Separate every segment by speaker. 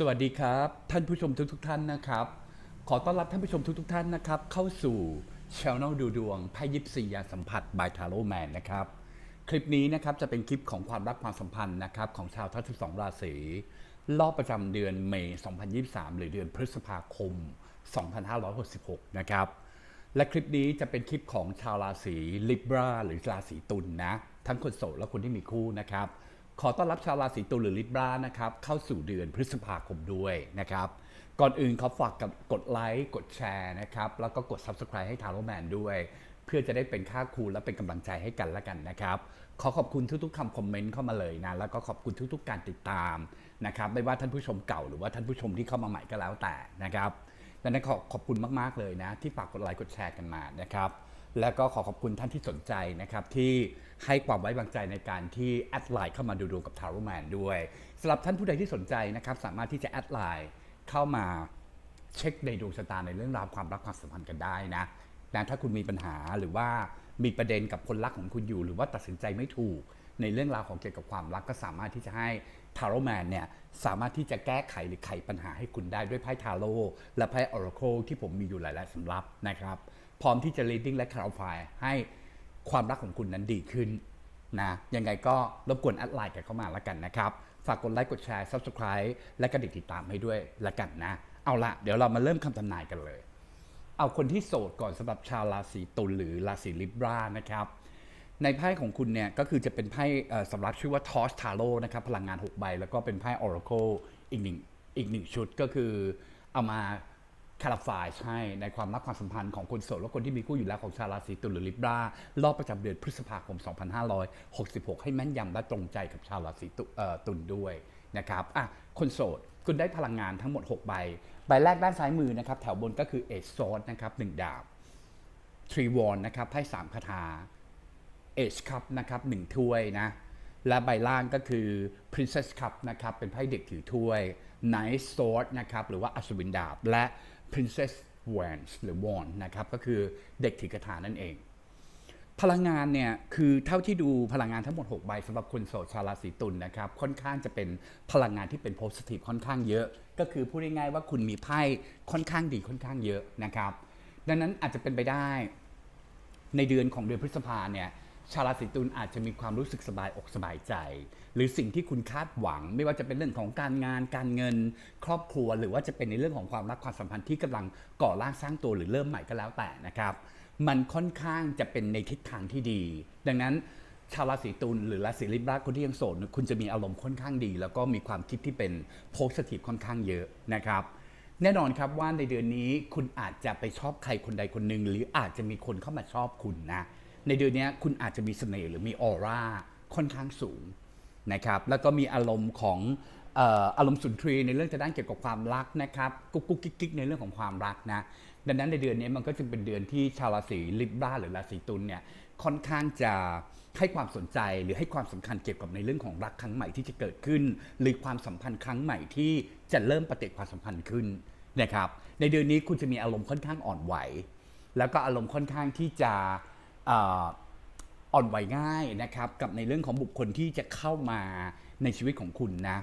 Speaker 1: สวัสดีครับ ท่านผู้ชมทุกทท่านนะครับ ขอต้อนรับท่านผู้ชมทุกทท่านนะครับ เข้าสู่ช anel ดูดวงไพ่ยิปซียาสัมผัส by t a r o Man นนะครับ คลิปนี้นะครับจะเป็นคลิปของความรักความสัมพันธ์นะครับของชาวทั้ง12ราศีรอบประจำเดือนเมษ2023 หรือเดือนพฤษภาคม 2566 นะครับ และคลิปนี้จะเป็นคลิปของชาวราศีลิบราหรือราศีตุลนนะทั้งคนโสดและคนที่มีคู่นะครับ ขอต้อนรับชาวราศีตุลหรือลิบรานะครับเข้าสู่เดือนพฤษภาคมด้วยนะครับ ก่อนอื่นเขาฝากกับกดไลค์กดแชร์นะครับ แล้วก็กด Subscribe ให้ทาโร่แมนด้วย เพื่อจะได้เป็นค่าครูและเป็นกำลังใจให้กันและกันนะครับ ขอขอบคุณทุกๆคำคอมเมนต์เข้ามาเลยนะ แล้วก็ขอบคุณทุกๆการติดตามนะครับ ไม่ว่าท่านผู้ชมเก่าหรือว่าท่านผู้ชมที่เข้ามาใหม่ก็แล้วแต่นะครับดังนั้นขอขอบคุณมากๆเลยนะ ที่ฝากกดไลค์กดแชร์กันมานะครับ แล้วก็ขอขอบคุณท่านที่สนใจนะครับที่ให้ความไว้วางใจในการที่แอดไลน์เข้ามาดูดวงกับทาร์แมนด้วยสำหรับท่านผู้ใดที่สนใจนะครับสามารถที่จะแอดไลน์เข้ามาเช็คในดวงชะตาในเรื่องราวความรักความสัมพันธ์กันได้นะนะถ้าคุณมีปัญหาหรือว่ามีประเด็นกับคนรักของคุณอยู่ หรือว่าตัดสินใจไม่ถูก ในเรื่องราวของเกี่ยวกับความรักก็สามารถที่จะให้ทาร์โรแมนเนี่ยสามารถที่จะแก้ไขหรือไขปัญหาให้คุณได้ด้วยไพ่ทาโร่และไพ่ออร์โคที่ผมมีอยู่หลาย ๆสำรับนะครับ พร้อมที่จะ leading และ clarify ให้ความรักของคุณนั้นดีขึ้นนะยังไงก็รบกวนแอดไลน์กันเข้ามาแล้วกันนะครับ ฝากกดไลค์กดแชร์ subscribe และกระดิ่งติดตามให้ด้วยละกันนะ เอาละเดี๋ยวเรามาเริ่มคำทำนายกันเลย เอาคนที่โสดก่อนสำหรับชาวราศีตุลหรือราศีลิบรานะครับในไพ่ของคุณเนี่ยก็คือจะเป็นไพ่สำหรับชื่อว่าทอสทาโร่นะครับพลังงาน 6 ใบ แล้วก็เป็นไพ่ออร์โคอีกหนึ่งอีกหนึ่งชุดก็คือเอามา คาราฟายให้ในความรักความสัมพันธ์ของคนโสดและคนที่มีคู่อยู่แล้วของชาวราศีตุลหรือลิบรารอบประจำเดือนพฤษภาคม 2566 ให้แม่นยำและตรงใจกับชาวราศีตุลด้วยนะครับอะคนโสดคุณได้พลังงานทั้งหมด 6 ใบ ใบแรกด้านซ้ายมือนะครับแถวบนก็คือเอซอสนะครับหนึ่งดาบทรีวอนนะครับไพ่สามคาถาเอชคัพนะครับหนึ่งถ้วยนะและใบล่างก็คือ Princess Cup นะครับเป็นไพ่เด็กถือถ้วย Nice Sword นะครับหรือว่าอัศวินดาบและ Princess Wands หรือ Wand นะครับก็คือเด็กถือกระถานั่นเอง พลังงานเนี่ยคือเท่าที่ดูพลังงานทั้งหมด 6 ใบสำหรับคนโสดชาวราศีตุลนะครับค่อนข้างจะเป็นพลังงานที่เป็นโพสิทีฟค่อนข้างเยอะ ก็คือพูดง่ายๆว่าคุณมีไพ่ค่อนข้างดีค่อนข้างเยอะนะครับ ดังนั้นอาจจะเป็นไปได้ในเดือนของเดือนพฤษภาเนี่ย ชาวราศีตุลอาจจะมีความรู้สึกสบายอกสบายใจ หรือสิ่งที่คุณคาดหวัง ไม่ว่าจะเป็นเรื่องของการงานการเงิน ครอบครัว หรือว่าจะเป็นในเรื่องของความรักความสัมพันธ์ที่กำลังก่อร่างสร้างตัวหรือเริ่มใหม่ก็แล้วแต่นะครับ มันค่อนข้างจะเป็นในทิศทางที่ดี ดังนั้นชาวราศีตุลหรือราศีลิบราคนที่ยังโสดคุณจะมีอารมณ์ค่อนข้างดี แล้วก็มีความคิดที่เป็นโพสทีฟค่อนข้างเยอะนะครับ แน่นอนครับว่าในเดือนนี้คุณอาจจะไปชอบใครคนใดคนหนึ่งหรืออาจจะมีคนเข้ามาชอบคุณนะ ในเดือนนี้คุณอาจจะมีเสน่ห์หรือมีออร่าค่อนข้างสูงนะครับแล้วก็มีอารมณ์ของอารมณ์สุนทรีในเรื่องจะด้านเกี่ยวกับความรักนะครับกุ๊กกุ๊กกิ๊กในเรื่องของความรักนะดังนั้นในเดือนนี้มันก็จึงเป็นเดือนที่ชาวราศีลิบราหรือราศีตุลเนี่ยค่อนข้างจะให้ความสนใจหรือให้ความสำคัญเกี่ยวกับในเรื่องของรักครั้งใหม่ที่จะเกิดขึ้น หรือความสัมพันธ์ครั้งใหม่ที่จะเริ่มปฏิความสัมพันธ์ขึ้นนะครับในเดือนนี้คุณจะมีอารมณ์ค่อนข้างอ่อนไหว แล้วก็อารมณ์ค่อนข้างที่จะ อ่อนไหวง่ายนะครับกับในเรื่องของบุคคลที่จะเข้ามาในชีวิตของคุณนะ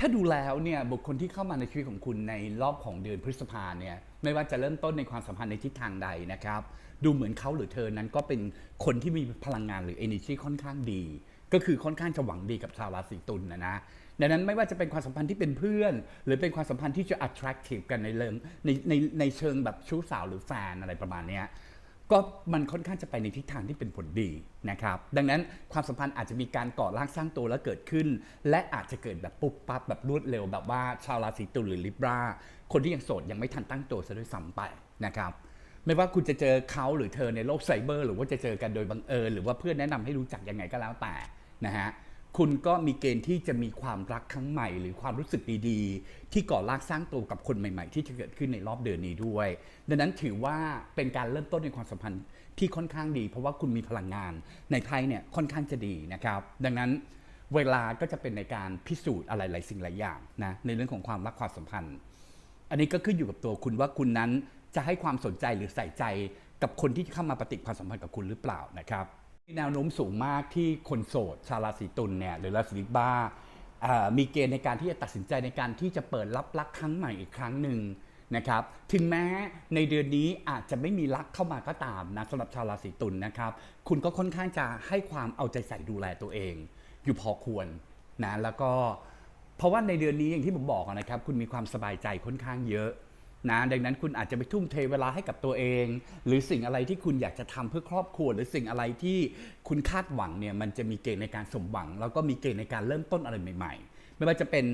Speaker 1: ถ้าดูแล้วเนี่ยบุคคลที่เข้ามาในชีวิตของคุณในรอบของเดือนพฤษภาเนี่ยไม่ว่าจะเริ่มต้นในความสัมพันธ์ในทิศทางใดนะครับ ดูเหมือนเขาหรือเธอนั้นก็เป็นคนที่มีพลังงานหรือ energy ค่อนข้างดี ก็คือค่อนข้างจะหวังดีกับชาวราศีตุลนะนะดังนั้นไม่ว่าจะเป็นความสัมพันธ์ที่เป็นเพื่อน หรือเป็นความสัมพันธ์ที่จะ attractive กันในเรื่องในในในเชิงแบบชู้สาวหรือแฟนอะไรประมาณเนี้ย ก็มันค่อนข้างจะไปในทิศทางที่เป็นผลดีนะครับ ดังนั้นความสัมพันธ์อาจจะมีการก่อร่างสร้างตัวแล้วเกิดขึ้น และอาจจะเกิดแบบปุ๊บปั๊บแบบรวดเร็ว แบบว่าชาวราศีตุลหรือลิบราคนที่ยังโสดยังไม่ทันตั้งตัวซะด้วยซ้ำไปนะครับไม่ว่าคุณจะเจอเขาหรือเธอในโลกไซเบอร์ หรือว่าจะเจอกันโดยบังเอิญหรือว่าเพื่อนแนะนำให้รู้จักยังไงก็แล้วแต่นะฮะ คุณก็มีเกณฑ์ที่จะมีความรักครั้งใหม่ หรือความรู้สึกดีๆ ที่ก่อร่างสร้างตัวกับคนใหม่ ๆ ที่จะเกิดขึ้นในรอบเดือนนี้ด้วย ดังนั้นถือว่าเป็นการเริ่มต้นในความสัมพันธ์ที่ค่อนข้างดี เพราะว่าคุณมีพลังงานในไพ่เนี่ยค่อนข้างจะดีนะครับ ดังนั้นเวลาก็จะเป็นในการพิสูจน์อะไรหลายสิ่งหลายอย่างนะในเรื่องของความรักความสัมพันธ์ อันนี้ก็ขึ้นอยู่กับตัวคุณว่าคุณนั้นจะให้ความสนใจหรือใส่ใจกับคนที่เข้ามาปฏิความสัมพันธ์กับคุณหรือเปล่านะครับ แนวโน้มสูงมากที่คนโสดชาวราศีตุลเนี่ยหรือราศีลิบาอ่ามีเกณฑ์ในการที่จะตัดสินใจในการที่จะเปิดรับรักครั้งใหม่อีกครั้งหนึ่งนะครับถึงแม้ในเดือนนี้อาจจะไม่มีรักเข้ามาก็ตามนะสำหรับชาวราศีตุลนะครับคุณก็ค่อนข้างจะให้ความเอาใจใส่ดูแลตัวเอง อยู่พอควรนะแล้วก็เพราะว่าในเดือนนี้อย่างที่ผมบอกนะครับ คุณมีความสบายใจค่อนข้างเยอะ นะดังนั้นคุณอาจจะไปทุ่มเทเวลาให้กับตัวเอง หรือสิ่งอะไรที่คุณอยากจะทำเพื่อครอบครัว หรือสิ่งอะไรที่คุณคาดหวังเนี่ยมันจะมีเกณฑ์ในการสมหวัง แล้วก็มีเกณฑ์ในการเริ่มต้นอะไรใหม่ ๆ ไม่ว่าจะเป็น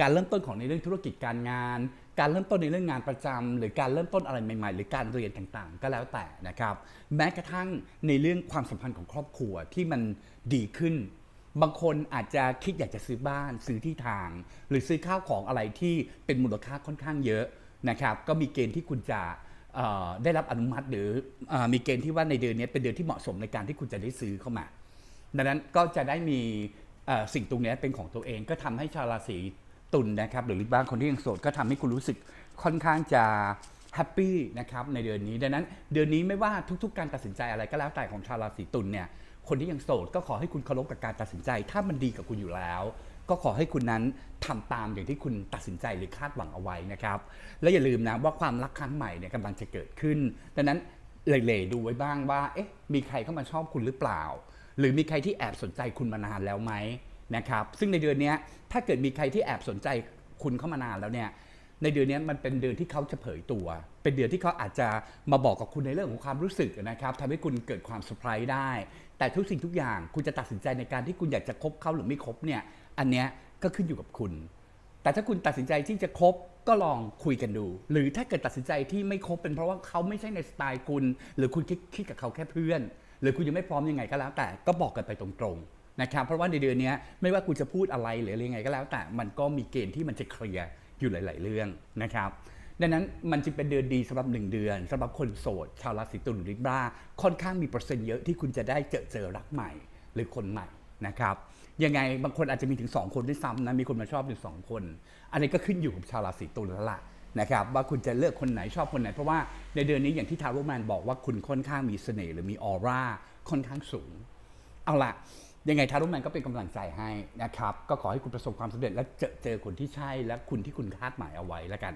Speaker 1: การเริ่มต้นของในเรื่องธุรกิจการงาน การเริ่มต้นในเรื่องงานประจำหรือการเริ่มต้นอะไรใหม่ ๆ หรือการเรียนต่างๆ ก็แล้วแต่นะครับ แม้กระทั่งในเรื่องความสัมพันธ์ของครอบครัวที่มันดีขึ้น บางคนอาจจะคิดอยากจะซื้อบ้าน ซื้อที่ทาง หรือซื้อข้าวของอะไรที่เป็นมูลค่าค่อนข้างเยอะ นะครับก็มีเกณฑ์ที่คุณจะได้รับอนุมัติหรืออมีเกณฑ์ที่ว่าในเดือนนี้เป็นเดือนที่เหมาะสมในการที่คุณจะได้ซื้อเข้ามา ดังนั้นก็จะได้มีสิ่งตรงนี้เป็นของตัวเองก็ทำให้ชาวราศีตุลนะครับ หรือบ้างคนที่ยังโสดก็ทำให้คุณรู้สึกค่อนข้างจะแฮปปี้นะครับในเดือนนี้ ดังนั้นเดือนนี้ไม่ว่าทุกๆ การตัดสินใจอะไรก็แล้วแต่ของชาวราศีตุลเนี่ยคนที่ยังโสดก็ขอให้คุณเคารพกับการตัดสินใจ ถ้ามันดีกับคุณอยู่แล้ว ก็ขอให้คุณนั้นทำตามอย่างที่คุณตัดสินใจหรือคาดหวังเอาไว้นะครับ และอย่าลืมนะว่าความรักครั้งใหม่เนี่ยกำลังจะเกิดขึ้น ดังนั้นเล่ๆดูไว้บ้างว่า เอ๊ะ มีใครเข้ามาชอบคุณหรือเปล่า หรือมีใครที่แอบสนใจคุณมานานแล้วไหมนะครับ ซึ่งในเดือนนี้ถ้าเกิดมีใครที่แอบสนใจคุณเข้ามานานแล้วเนี่ย ในเดือนนี้มันเป็นเดือนที่เขาจะเผยตัว เป็นเดือนที่เขาอาจจะมาบอกกับคุณในเรื่องของความรู้สึกนะครับทำให้คุณเกิดความเซอร์ไพรส์ได้ แต่ทุกสิ่งทุกอย่างคุณจะตัดสินใจในการที่คุณอยากจะคบเขาหรือไม่คบเนี่ย อันเนี้ยก็ขึ้นอยู่กับคุณ แต่ถ้าคุณตัดสินใจที่จะคบก็ลองคุยกันดู หรือถ้าเกิดตัดสินใจที่ไม่คบเป็นเพราะว่าเขาไม่ใช่ในสไตล์คุณ หรือคุณคิดคิดกับเขาแค่เพื่อน หรือคุณยังไม่พร้อมยังไงก็แล้ว แต่ก็บอกกันไปตรงๆนะครับเพราะว่าในเดือนนี้ไม่ว่าคุณจะพูดอะไรหรืออะไรยังไงก็แล้ว แต่มันก็มีเกณฑ์ที่มันจะเคลียร์อยู่หลาย ๆ เรื่องนะครับดังนั้นมันจึงเป็นเดือนดีสำหรับหนึ่งเดือนสำหรับคนโสด ชาวราศีตุลหรือลิบราค่อนข้างมีเปอร์เซ็นต์เยอะที่คุณจะได้เจอเจอรักใหม่ หรือคนใหม่นะครับ ยังไงบางคนอาจจะมีถึง 2 คนด้วยซ้ำนะมีคนมาชอบถึงสองคน อันนี้ก็ขึ้นอยู่กับชาวราศีตุลแล้วล่ะนะครับว่าคุณจะเลือกคนไหนชอบคนไหน เพราะว่าในเดือนนี้อย่างที่ทาโรแมนบอกว่าคุณค่อนข้างมีเสน่ห์หรือมีออร่าค่อนข้างสูง เอาล่ะยังไงทารุแมนก็เป็นกำลังใจให้นะครับ ก็ขอให้คุณประสบความสำเร็จและเจอเจอคนที่ใช่และคุณที่คุณคาดหมายเอาไว้แล้วกัน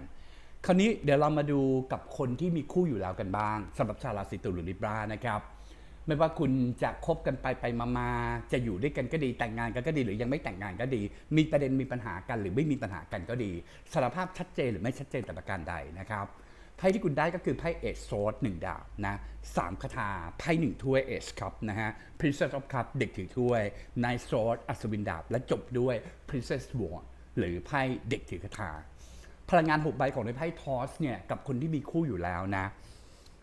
Speaker 1: คราวนี้เดี๋ยวเรามาดูกับคนที่มีคู่อยู่แล้วกันบ้างสำหรับชาวราศีตุลหรือลิบรานะครับ ไม่ว่าคุณจะคบกันไปไปมามาจะอยู่ด้วยกันก็ดีแต่งงานกันก็ดีหรือยังไม่แต่งงานก็ดี มีประเด็นมีปัญหากันหรือไม่มีปัญหากันก็ดีสารภาพชัดเจนหรือไม่ชัดเจนแต่ประการใดนะครับไพ่ที่คุณได้ก็คือไพ่เอ e โซดหนึ่งดาบนะสามคาถาไพ่หนึ่งถ้วยเอ e ครับนะฮะ Princess of Cup เด็กถือถ้วยนายโซดอัศวินดาบ และจบด้วย Princess Wand หรือไพ่เด็กถือคาถาพลังงานหกใบของในไพ่ทอสเนี่ยกับคนที่มีคู่อยู่แล้วนะ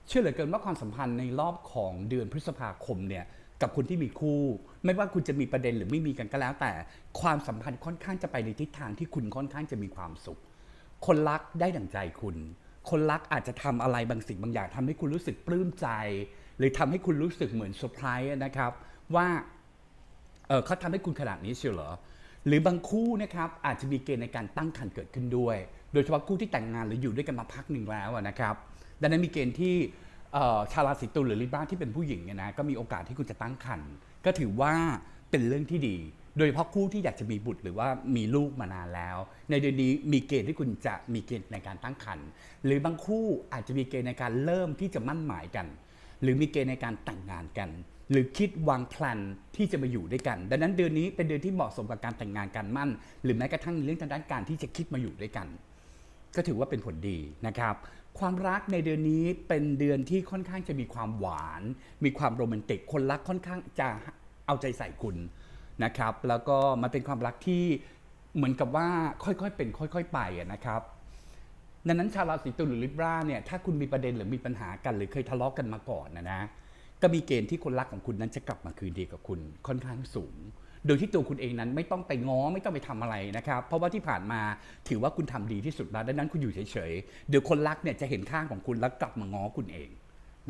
Speaker 1: เชื่อเหลือเกินว่าความสัมพันธ์ในรอบของเดือนพฤษภาคมเนี่ยกับคนที่มีคู่ ไม่ว่าคุณจะมีประเด็นหรือไม่มีกันก็แล้ว แต่ความสัมพันธ์ค่อนข้างจะไปในทิศทางที่คุณค่อนข้างจะมีความสุข คนรักได้ดั่งใจคุณ คนรักอาจจะทำอะไรบางสิ่งบางอย่างทำให้คุณรู้สึกปลื้มใจ หรือทำให้คุณรู้สึกเหมือนเซอร์ไพรส์นะครับว่าเเขาทำให้คุณขนาดนี้เชียวเหรอหรือบางคู่นะครับอาจจะมีเกณฑ์ในการตั้งครรภ์เกิดขึ้นด้วย โดยเฉพาะคู่ที่แต่งงานหรืออยู่ด้วยกันมาพักหนึ่งแล้วนะครับ ดังนั้นมีเกณฑ์ที่ชาวราศีตุลหรือลิบราที่เป็นผู้หญิงเนี่ยนะก็มีโอกาสที่คุณจะตั้งครรภ์ก็ถือว่าเป็นเรื่องที่ดี โดยเฉพาะคู่ที่อยากจะมีบุตรหรือว่ามีลูกมานานแล้ว ในเดือนนี้มีเกณฑ์ที่คุณจะมีเกณฑ์ในการตั้งครรภ์หรือบางคู่อาจจะมีเกณฑ์ในการเริ่มที่จะมั่นหมายกัน หรือมีเกณฑ์ในการแต่งงานกัน หรือคิดวางแผนที่จะมาอยู่ด้วยกัน ดังนั้นเดือนนี้เป็นเดือนที่เหมาะสมกับการแต่งงานการมั่น หรือแม้กระทั่งเรื่องทางด้านการที่จะคิดมาอยู่ด้วยกัน ก็ถือว่าเป็นผลดีนะครับ ความรักในเดือนนี้เป็นเดือนที่ค่อนข้างจะมีความหวาน มีความโรแมนติก คนรักค่อนข้างจะเอาใจใส่คุณนะครับ แล้วก็มันเป็นความรักที่เหมือนกับว่าค่อยๆเป็น ค่อย ๆ ไปนะครับดังนั้นชาวราศีตุลหรือลิบราเนี่ยถ้าคุณมีประเด็นหรือมีปัญหากันหรือเคยทะเลาะกันมาก่อนนะนะก็มีเกณฑ์ที่คนรักของคุณนั้นจะกลับมาคืนดีกับคุณค่อนข้างสูง โดยที่ตัวคุณเองนั้นไม่ต้องไปง้อไม่ต้องไปทำอะไรนะครับ เพราะว่าที่ผ่านมาถือว่าคุณทำดีที่สุดแล้วดังนั้นคุณอยู่เฉยๆเดี๋ยวคนรักเนี่ยจะเห็นข้างของคุณแล้วกลับมาง้อคุณเอง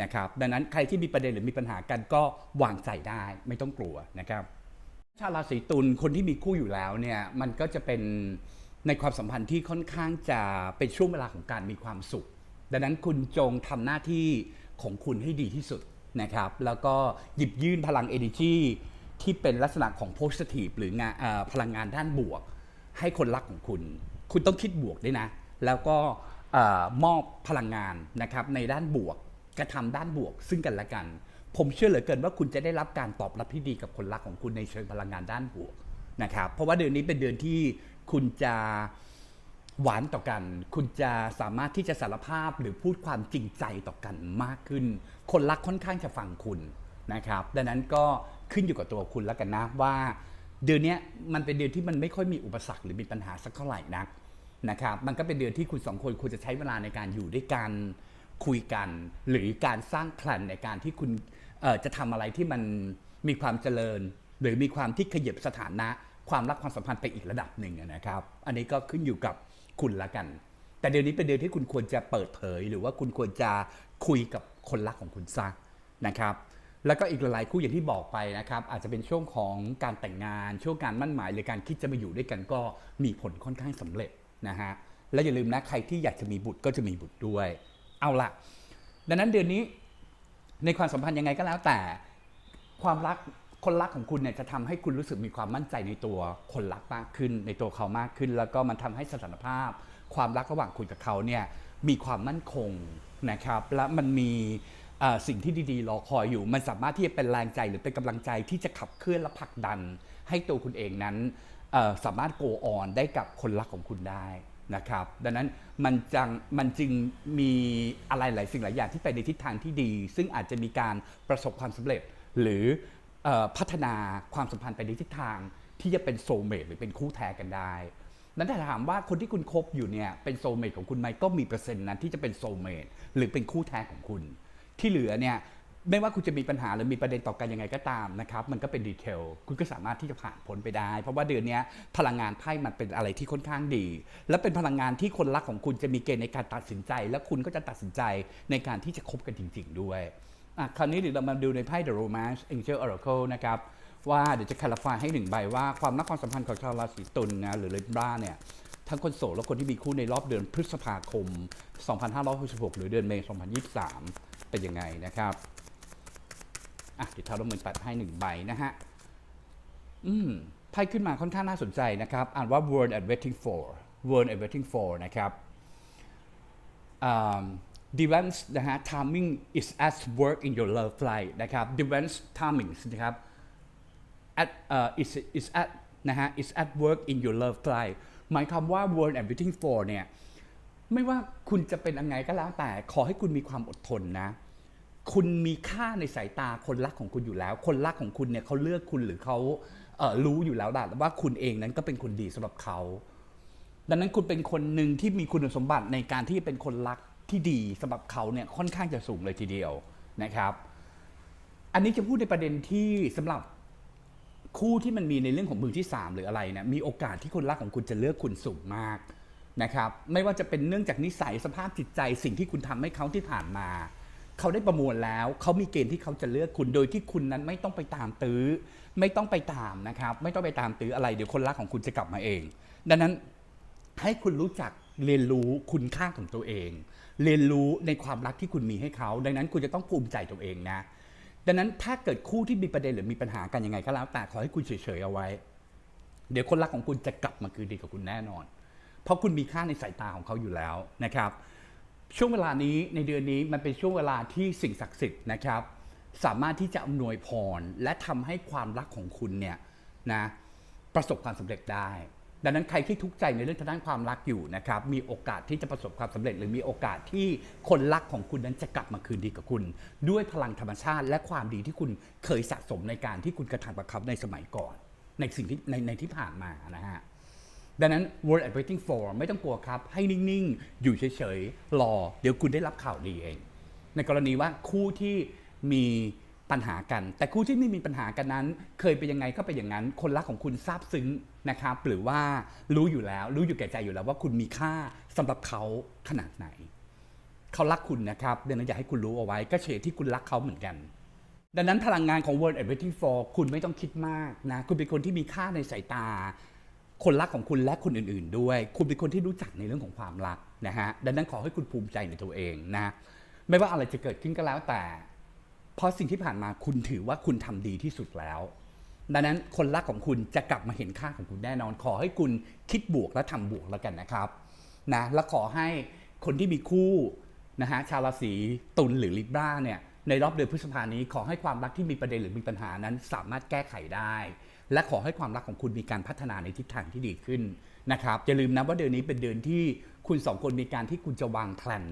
Speaker 1: นะครับดังนั้นใครที่มีประเด็นหรือมีปัญหากันก็วางใจได้ไม่ต้องกลัวนะครับ ชาวราศีตุลคนที่มีคู่อยู่แล้วเนี่ยมันก็จะเป็นในความสัมพันธ์ที่ค่อนข้างจะเป็นช่วงเวลาของการมีความสุข ดังนั้นคุณจงทำหน้าที่ของคุณให้ดีที่สุดนะครับ แล้วก็หยิบยื่นพลัง energy ที่เป็นลักษณะของ positive หรืองานพลังงานด้านบวก ให้คนรักของคุณ คุณต้องคิดบวกด้วยนะ แล้วก็มอบพลังงานนะครับในด้านบวกกระทำด้านบวก ซึ่งกันและกัน ผมเชื่อเหลือเกินว่าคุณจะได้รับการตอบรับที่ดีกับคนรักของคุณในเชิงพลังงานด้านบวกนะครับเพราะว่าเดือนนี้เป็นเดือนที่คุณจะหวานต่อกัน คุณจะสามารถที่จะสารภาพหรือพูดความจริงใจต่อกันมากขึ้น คนรักค่อนข้างจะฟังคุณนะครับ ดังนั้นก็ ขึ้นอยู่กับตัวคุณแล้วกันนะว่าเดือนนี้มันเป็นเดือนที่มันไม่ค่อยมีอุปสรรคหรือมีปัญหาสักเท่าไหร่นักนะครับมันก็เป็นเดือนที่คุณสองคนควรจะใช้เวลาในการอยู่ด้วยกันคุยกัน หรือการสร้างแพลนในการที่คุณจะทำอะไรที่มันมีความเจริญ หรือมีความที่ขยับสถานะ ความรักความสัมพันธ์ไปอีกระดับหนึ่งนะครับ อันนี้ก็ขึ้นอยู่กับคุณละกัน แต่เดือนนี้เป็นเดือนที่คุณควรจะเปิดเผย หรือว่าคุณควรจะคุยกับคนรักของคุณซะนะครับ แล้วก็อีกหลายๆคู่อย่างที่บอกไปนะครับ อาจจะเป็นช่วงของการแต่งงาน ช่วงการมั่นหมายหรือการคิดจะมาอยู่ด้วยกันก็มีผลค่อนข้างสำเร็จนะฮะและอย่าลืมนะใครที่อยากจะมีบุตรก็จะมีบุตรด้วย เอาละดังนั้นเดือนนี้ในความสัมพันธ์ยังไงก็แล้วแต่ ความรักคนรักของคุณเนี่ยจะทำให้คุณรู้สึกมีความมั่นใจในตัวคนรักมากขึ้น ในตัวเขามากขึ้น แล้วก็มันทำให้สถานภาพ ความรักระหว่างคุณกับเขาเนี่ยมีความมั่นคงนะครับ และมันมี สิ่งที่ดีๆรอคอยอยู่ มันสามารถที่จะเป็นแรงใจหรือเป็นกำลังใจที่จะขับเคลื่อนและผลักดัน ให้ตัวคุณเองนั้นสามารถโกออนได้กับคนรักของคุณได้นะครับ ดังนั้นมันจังมันจึงมีอะไรหลายสิ่งหลายอย่างที่ไปในทิศทางที่ดี ซึ่งอาจจะมีการประสบความสำเร็จ หรืออพัฒนาความสัมพันธ์ไปในทิศทางที่จะเป็นโซเมตหรือเป็นคู่แท้กันได้ นั้นถ้าถามว่าคนที่คุณคบอยู่เนี่ยเป็นโซเมตของคุณไหมก็มีเปอร์เซ็นต์นั้นที่จะเป็นโซเมตหรือเป็นคู่แท้ของคุณ ที่เหลือเนี่ยไม่ว่าคุณจะมีปัญหาหรือมีประเด็นต่อกันยังไงก็ตามนะครับมันก็เป็นดีเทลคุณก็สามารถที่จะผ่านพ้นไปได้ เพราะว่าเดือนนี้พลังงานไพ่มันเป็นอะไรที่ค่อนข้างดี และเป็นพลังงานที่คนรักของคุณจะมีเกณฑ์ในการตัดสินใจ และคุณก็จะตัดสินใจในการที่จะคบกันจริง ๆ ด้วยคราวนี้เดี๋ยวเรามาดูในไพ่ The Romance Angel Oracle นะครับว่าเดี๋ยวจะคาราฟายให้หนึ่งใบว่าความรักความสัมพันธ์ของชาวราศีตุลนะหรือเลบราเนี่ยทั้งคนโสดและคนที่มีคู่ในรอบเดือนพฤษภาคม 2566 หรือเดือนเมษายน 2023 เป็นยังไงนะครับอะเดี๋ยวทาร์ลมือปัดให้หนึ่งใบนะฮะอืมไพ่ขึ้นมาค่อนข้างน่าสนใจนะครับ อ่านว่า word and waiting for word and waiting for นะครับ um, divine นะฮะ timing is at work in your love life นะครับ divine timing นะครับ at uh, is is at นะฮะ is at work in your love life หมายความว่า word and waiting for เนี่ย ไม่ว่าคุณจะเป็นยังไงก็แล้วแต่ขอให้คุณมีความอดทนนะ คุณมีค่าในสายตาคนรักของคุณอยู่แล้ว คนรักของคุณเนี่ยเขาเลือกคุณหรือเขาเอ่อรู้อยู่แล้วแหละว่าคุณเองนั้นก็เป็นคนดีสำหรับเขา ดังนั้นคุณเป็นคนหนึ่งที่มีคุณสมบัติในการที่เป็นคนรักที่ดีสำหรับเขาเนี่ยค่อนข้างจะสูงเลยทีเดียวนะครับ อันนี้จะพูดในประเด็นที่สำหรับคู่ที่มันมีในเรื่องของมือที่ 3 หรืออะไรเนี่ยมีโอกาสที่คนรักของคุณจะเลือกคุณสูงมาก นะครับไม่ว่าจะเป็นเนื่องจากนิสัยสภาพจิตใจ สิ่งที่คุณทำให้เขาที่ผ่านมา เขาได้ประมวลแล้ว เขามีเกณฑ์ที่เขาจะเลือกคุณโดยที่คุณนั้นไม่ต้องไปตามตื้อ ไม่ต้องไปตามนะครับ ไม่ต้องไปตามตื้ออะไรเดี๋ยวคนรักของคุณจะกลับมาเอง ดังนั้นให้คุณรู้จักเรียนรู้คุณค่าของตัวเอง เรียนรู้ในความรักที่คุณมีให้เขา ดังนั้นคุณจะต้องภูมิใจตัวเองนะ ดังนั้นถ้าเกิดคู่ที่มีประเด็นหรือมีปัญหากันยังไงก็แล้วแต่ขอให้คุณเฉยๆเอาไว้ เดี๋ยวคนรักของคุณจะกลับมาคืนดีกับคุณแน่นอน เพราะคุณมีค่าในสายตาของเขาอยู่แล้วนะครับ ช่วงเวลานี้ในเดือนนี้มันเป็นช่วงเวลาที่สิ่งศักดิ์สิทธิ์นะครับ สามารถที่จะอำนวยพร และทำให้ความรักของคุณเนี่ยนะประสบความสำเร็จได้ ดังนั้นใครที่ทุกข์ใจในเรื่องทางด้านความรักอยู่นะครับ มีโอกาสที่จะประสบความสำเร็จ หรือมีโอกาสที่คนรักของคุณนั้นจะกลับมาคืนดีกับคุณ ด้วยพลังธรรมชาติ และความดีที่คุณเคยสะสมในการที่คุณกระทำกับเขาในสมัยก่อน ในสิ่งที่ในในที่ผ่านมานะฮะ ดังนั้น word and waiting for ไม่ต้องกลัวครับ ให้นิ่ง ๆ อยู่เฉย ๆ รอ เดี๋ยวคุณได้รับข่าวดีเอง ในกรณีว่าคู่ที่มีปัญหากัน แต่คู่ที่ไม่มีปัญหากันนั้น เคยเป็นยังไงก็เป็นอย่างนั้น คนรักของคุณซาบซึ้งนะครับ หรือว่ารู้อยู่แล้ว รู้อยู่แก่ใจอยู่แล้วว่าคุณมีค่าสำหรับเขาขนาดไหน เขารักคุณนะครับดังนั้นอยากให้คุณรู้เอาไว้ ก็เฉยที่คุณรักเขาเหมือนกัน ดังนั้นพลังงานของ World and Waiting for คุณไม่ต้องคิดมากนะ คุณเป็นคนที่มีค่าในสายตา คนรักของคุณและคนอื่นๆ ด้วย คุณเป็นคนที่รู้จักในเรื่องของความรักนะฮะดังนั้นขอให้คุณภูมิใจในตัวเองนะไม่ว่าอะไรจะเกิดขึ้นก็แล้วแต่ เพราะสิ่งที่ผ่านมาคุณถือว่าคุณทำดีที่สุดแล้ว ดังนั้นคนรักของคุณจะกลับมาเห็นค่าของคุณแน่นอน ขอให้คุณคิดบวกและทำบวกแล้วกันนะครับนะและขอให้คนที่มีคู่นะฮะชาวราศีตุลหรือลิบราเนี่ยในรอบเดือนพฤษภานี้ขอให้ความรักที่มีประเด็นหรือมีปัญหานั้น สามารถแก้ไขได้ และขอให้ความรักของคุณมีการพัฒนาในทิศทางที่ดีขึ้นนะครับอย่าลืมนะว่าเดือนนี้เป็นเดือนที่คุณสองคนมีการที่คุณจะวางแผน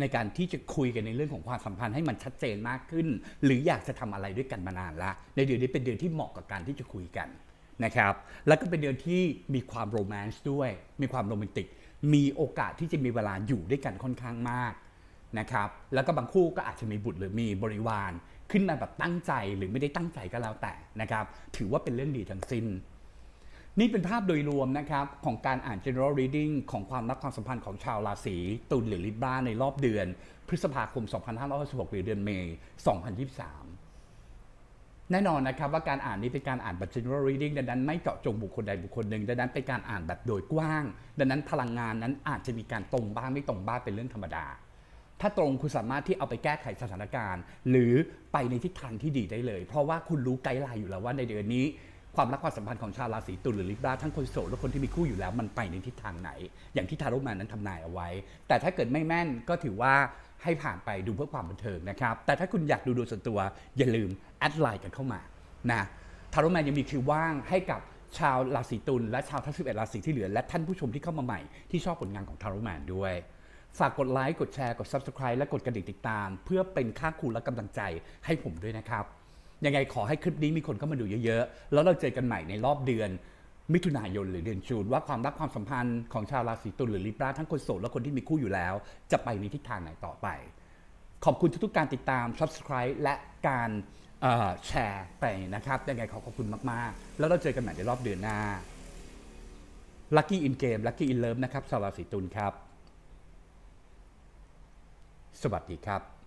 Speaker 1: ในการที่จะคุยกันในเรื่องของความสัมพันธ์ให้มันชัดเจนมากขึ้น หรืออยากจะทำอะไรด้วยกันมานานละในเดือนนี้เป็นเดือนที่เหมาะกับการที่จะคุยกันนะครับแล้วก็เป็นเดือนที่มีความโรแมนต์ด้วย มีความโรแมนติก มีโอกาสที่จะมีเวลาอยู่ด้วยกันค่อนข้างมากนะครับแล้วก็บางคู่ก็อาจจะมีบุตรหรือมีบริวาร ขึ้นมาแบบตั้งใจหรือไม่ได้ตั้งใจก็แล้วแต่นะครับ ถือว่าเป็นเรื่องดีทั้งสิ้น นี่เป็นภาพโดยรวมนะครับ ของการอ่าน general reading ของความรักความสัมพันธ์ของชาวราศีตุลหรือลิบราในรอบเดือน พฤษภาคม 2566หรือเดือนเมษ2023แน่นอนนะครับว่าการอ่านนี้เป็นการอ่านแบบ general reading ดังนั้นไม่เจาะจงบุคคลใดบุคคลหนึ่งดังนั้นเป็นการอ่านแบบโดยกว้าง ดังนั้นพลังงานนั้นอาจจะมีการตรงบ้างไม่ตรงบ้างเป็นเรื่องธรรมดา ถ้าตรงคุณสามารถที่เอาไปแก้ไขสถานการณ์ หรือไปในทิศทางที่ดีได้เลย เพราะว่าคุณรู้ไกด์ไลน์อยู่แล้วว่าในเดือนนี้ความรักความสัมพันธ์ของชาวราศีตุลหรือลิบราทั้งคนโสดและคนที่มีคู่อยู่แล้วมันไปในทิศทางไหน อย่างที่ทารแมนนั้นทำนายเอาไว้ แต่ถ้าเกิดไม่แม่นก็ถือว่าให้ผ่านไปดูเพื่อความบันเทิงนะครับ แต่ถ้าคุณอยากดูดวงส่วนตัวอย่าลืมแอดไลน์กันเข้ามานะทารแมนยังมีคิวว่างให้กับชาวราศีตุลและชาวทั้ง11ราศีที่เหลือและท่านผู้ชมที่เข้ามาใหม่ที่ชอบผลงานของทารแมนด้วย ฝากกดไลค์ กดแชร์ กด Subscribe และกดกระดิ่งติดตาม เพื่อเป็นค่าคูณและกำลังใจให้ผมด้วยนะครับ ยังไงขอให้คลิปนี้มีคนเข้ามาดูเยอะๆ แล้วเราเจอกันใหม่ในรอบเดือน มิถุนายนหรือเดือนจูนว่าความรักความสัมพันธ์ของชาวราศีตุลหรือลิบราทั้งคนโสดและคนที่มีคู่อยู่แล้ว จะไปในทิศทางไหนต่อไป ขอบคุณทุกๆการติดตาม Subscribe และการแชร์ไปนะครับยังไงขอขอบคุณมากๆ แล้วเราเจอกันใหม่ในรอบเดือนหน้า Lucky in Game Lucky in Love นะครับชาวราศีตุลครับ สวัสดีครับ